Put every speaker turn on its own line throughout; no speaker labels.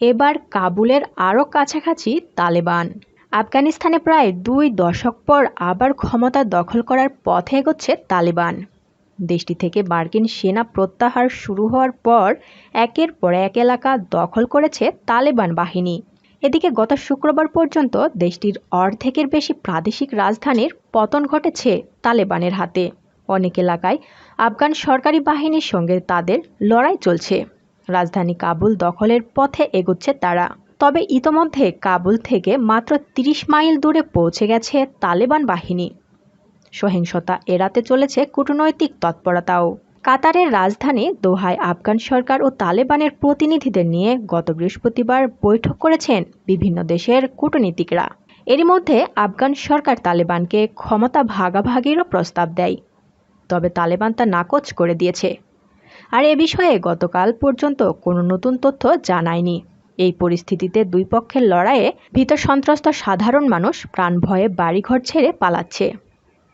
এবার কাবুলের আরও কাছাকাছি তালেবান। আফগানিস্তানে প্রায় দুই দশক পর আবার ক্ষমতা দখল করার পথে এগোচ্ছে তালেবান। দেশটি থেকে মার্কিন সেনা প্রত্যাহার শুরু হওয়ার পর একের পর এক এলাকা দখল করেছে তালেবান বাহিনী। এদিকে গত শুক্রবার পর্যন্ত দেশটির অর্ধেকের বেশি প্রাদেশিক রাজধানীর পতন ঘটেছে তালেবানের হাতে। অনেক এলাকায় আফগান সরকারি বাহিনীর সঙ্গে তাদের লড়াই চলছে। রাজধানী কাবুল দখলের পথে এগোচ্ছে তারা। তবে ইতোমধ্যে কাবুল থেকে মাত্র ৩০ মাইল দূরে পৌঁছে গেছে তালেবান বাহিনী। সহিংসতা এড়াতে চলেছে কূটনৈতিক তৎপরতাও। কাতারের রাজধানী দোহায় আফগান সরকার ও তালেবানের প্রতিনিধিদের নিয়ে গত বৃহস্পতিবার বৈঠক করেছেন বিভিন্ন দেশের কূটনীতিকরা। এরই মধ্যে আফগান সরকার তালেবানকে ক্ষমতা ভাগাভাগিরও প্রস্তাব দেয়। তবে তালেবান তা নাকচ করে দিয়েছে। আর এ বিষয়ে গতকাল পর্যন্ত কোনো নতুন তথ্য জানায়নি। এই পরিস্থিতিতে দুই পক্ষের লড়াইয়ে ভীত সন্ত্রস্ত সাধারণ মানুষ প্রাণ ভয়ে বাড়িঘর ছেড়ে পালাচ্ছে।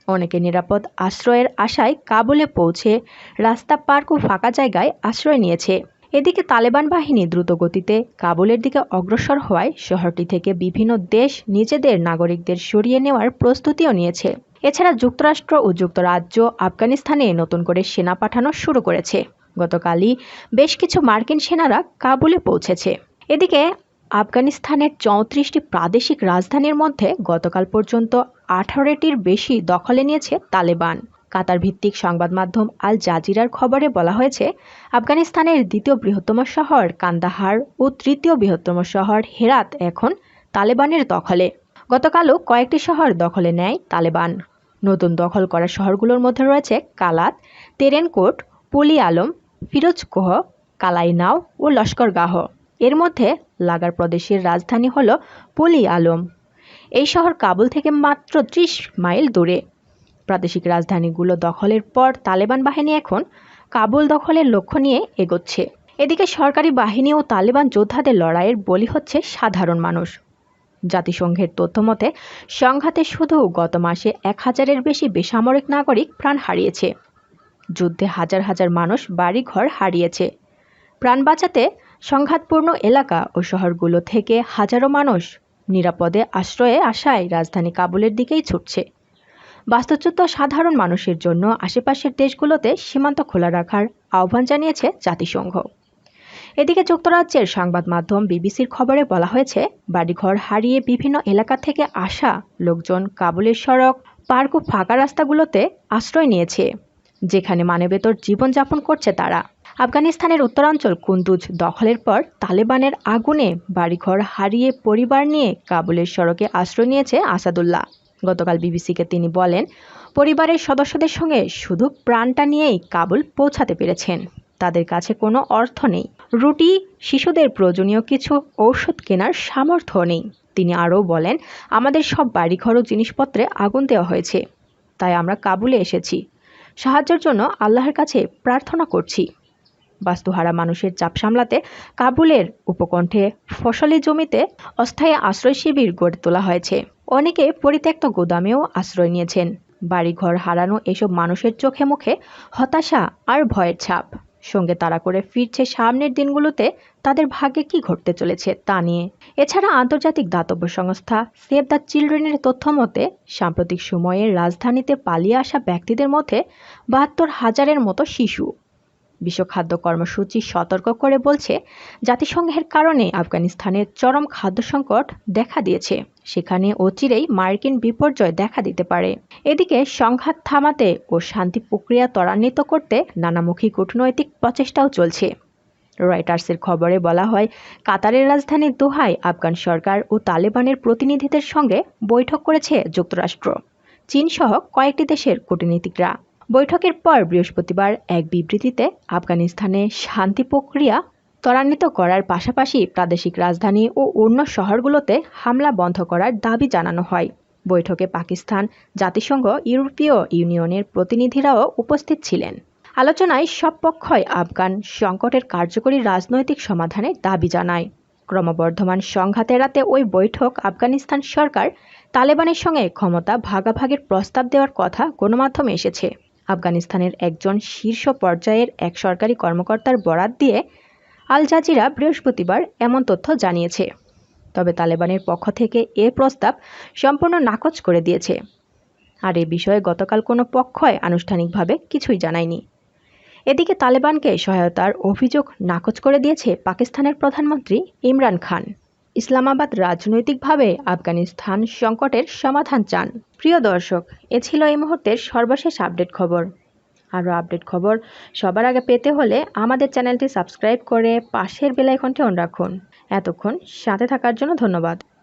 অনেকে নিরাপদ আশ্রয়ের আশায় কাবুলে পৌঁছে রাস্তা পার্ক ও ফাঁকা জায়গায় আশ্রয় নিয়েছে। এদিকে তালেবান বাহিনী দ্রুত গতিতে কাবুলের দিকে অগ্রসর হওয়ায় শহরটি থেকে বিভিন্ন দেশ নিজেদের নাগরিকদের সরিয়ে নেওয়ার প্রস্তুতিও নিয়েছে। এছাড়া যুক্তরাষ্ট্র ও যুক্তরাজ্য আফগানিস্তানে নতুন করে সেনা পাঠানো শুরু করেছে। গতকালই বেশ কিছু মার্কিন সেনারা কাবুলে পৌঁছেছে। এদিকে আফগানিস্তানের চৌত্রিশটি প্রাদেশিক রাজধানীর মধ্যে গতকাল পর্যন্ত আঠারোটির বেশি দখলে নিয়েছে তালেবান। কাতার ভিত্তিক সংবাদ মাধ্যম আল জাজিরার খবরে বলা হয়েছে, আফগানিস্তানের দ্বিতীয় বৃহত্তম শহর কান্দাহার ও তৃতীয় বৃহত্তম শহর হেরাত এখন তালেবানের দখলে। গতকালও কয়েকটি শহর দখলে নেয় তালেবান। নতুন দখল করা শহরগুলোর মধ্যে রয়েছে কালাত, তেরেনকোট পলি আলম, ফিরোজ ফিরোজকোহ কালাইনাও ও লস্করগাহ এর মধ্যে লাগার প্রদেশের রাজধানী হল পলি আলম। এই শহর কাবুল থেকে মাত্র ত্রিশ মাইল দূরে। প্রাদেশিক রাজধানীগুলো দখলের পর তালেবান বাহিনী এখন কাবুল দখলের লক্ষ্য নিয়ে এগোচ্ছে। এদিকে সরকারি বাহিনী ও তালেবান যোদ্ধাদের লড়াইয়ের বলি হচ্ছে সাধারণ মানুষ। জাতিসংঘের তথ্যমতে সংঘাতে শুধু গত মাসে এক হাজারের বেশি বেসামরিক নাগরিক প্রাণ হারিয়েছে। যুদ্ধে হাজার হাজার মানুষ বাড়িঘর হারিয়েছে। প্রাণ বাঁচাতে সংঘাতপূর্ণ এলাকা ও শহরগুলো থেকে হাজারো মানুষ নিরাপদে আশ্রয়ে আসায় রাজধানী কাবুলের দিকেই ছুটছে। বাস্তুচ্যুত সাধারণ মানুষের জন্য আশেপাশের দেশগুলোতে সীমান্ত খোলা রাখার আহ্বান জানিয়েছে জাতিসংঘ। এদিকে যুক্তরাজ্যের সংবাদ মাধ্যম বিবিসির খবরে বলা হয়েছে, বাড়িঘর হারিয়ে বিভিন্ন এলাকা থেকে আসা লোকজন কাবুলের সড়ক, পার্ক ও ফাঁকা রাস্তাগুলোতে আশ্রয় নিয়েছে। যেখানে মানবেতর জীবনযাপন করছে তারা। আফগানিস্তানের উত্তরাঞ্চল কুন্দুজ দখলের পর তালেবানের আগুনে বাড়িঘর হারিয়ে পরিবার নিয়ে কাবুলের সড়কে আশ্রয় নিয়েছে আসাদুল্লাহ। গতকাল বিবিসিকে তিনি বলেন, পরিবারের সদস্যদের সঙ্গে শুধু প্রাণটা নিয়েই কাবুল পৌঁছাতে পেরেছেন। তাদের কাছে কোনো অর্থ নেই। রুটি, শিশুদের প্রয়োজনীয় কিছু ঔষধ কেনার সামর্থ্য নেই। তিনি আরও বলেন, আমাদের সব বাড়িঘর ও জিনিসপত্রে আগুন দেওয়া হয়েছে। তাই আমরা কাবুলে এসেছি। সাহায্যের জন্য আল্লাহর কাছে প্রার্থনা করছি। বাস্তুহারা মানুষের চাপ সামলাতে কাবুলের উপকণ্ঠে ফসলি জমিতে অস্থায়ী আশ্রয় শিবির গড়ে তোলা হয়েছে। অনেকে পরিত্যক্ত গোদামেও আশ্রয় নিয়েছেন। বাড়িঘর হারানো এসব মানুষের চোখে মুখে হতাশা আর ভয়ের ছাপ। সঙ্গে তারা করে ফিরছে সামনের দিনগুলোতে তাদের ভাগ্যে কি ঘটতে চলেছে তা নিয়ে। এছাড়া আন্তর্জাতিক দাতব্য সংস্থা সেভ দ্য চিলড্রেনের তথ্য মতে, সাম্প্রতিক সময়ে রাজধানীতে পালিয়ে আসা ব্যক্তিদের মধ্যে বাহাত্তর হাজারের মতো শিশু। বিশ্ব খাদ্য কর্মসূচি সতর্ক করে বলছে, জাতিসংঘের কারণে আফগানিস্তানের চরম খাদ্য সংকট দেখা দিয়েছে। সেখানে অচিরেই মার্কিন বিপর্যয় দেখা দিতে পারে। এদিকে সংঘাত থামাতে ও শান্তি প্রক্রিয়া ত্বরান্বিত করতে নানামুখী কূটনৈতিক প্রচেষ্টাও চলছে। রয়টার্সের খবরে বলা হয়, কাতারের রাজধানী দোহায় আফগান সরকার ও তালেবানের প্রতিনিধিদের সঙ্গে বৈঠক করেছে যুক্তরাষ্ট্র। চীনসহ কয়েকটি দেশের কূটনীতিকরা। বৈঠকের পর বৃহস্পতিবার এক বিবৃতিতে আফগানিস্তানে শান্তি প্রক্রিয়া ত্বরান্বিত করার পাশাপাশি প্রাদেশিক রাজধানী ও অন্য শহরগুলোতে হামলা বন্ধ করার দাবি জানানো হয়। বৈঠকে পাকিস্তান, জাতিসংঘ, ইউরোপীয় ইউনিয়নের প্রতিনিধিরাও উপস্থিত ছিলেন। আলোচনায় সব পক্ষই আফগান সংকটের কার্যকরী রাজনৈতিক সমাধানের দাবি জানায়। ক্রমবর্ধমান সংঘাত এড়াতে ওই বৈঠক আফগানিস্তান সরকার তালেবানের সঙ্গে ক্ষমতা ভাগাভাগির প্রস্তাব দেওয়ার কথা গণমাধ্যমে এসেছে। আফগানিস্তানের একজন শীর্ষ পর্যায়ের এক সরকারি কর্মকর্তার বরাত দিয়ে আল জাজিরা বৃহস্পতিবার এমন তথ্য জানিয়েছে। তবে তালেবানের পক্ষ থেকে এ প্রস্তাব সম্পূর্ণ নাকচ করে দিয়েছে। আর এ বিষয়ে গতকাল কোনো পক্ষই আনুষ্ঠানিকভাবে কিছুই জানায়নি। এদিকে তালেবানকে সহায়তার অভিযোগ নাকচ করে দিয়েছে পাকিস্তানের প্রধানমন্ত্রী ইমরান খান। ইসলামাবাদ রাজনৈতিকভাবে আফগানিস্তান সংকটের সমাধান চান। প্রিয় দর্শক, এ ছিল এই মুহূর্তের সর্বশেষ আপডেট খবর। আরও আপডেট খবর সবার আগে পেতে হলে আমাদের চ্যানেলটি সাবস্ক্রাইব করে পাশের বেলাইকনটি অন রাখুন। এতক্ষণ সাথে থাকার জন্য ধন্যবাদ।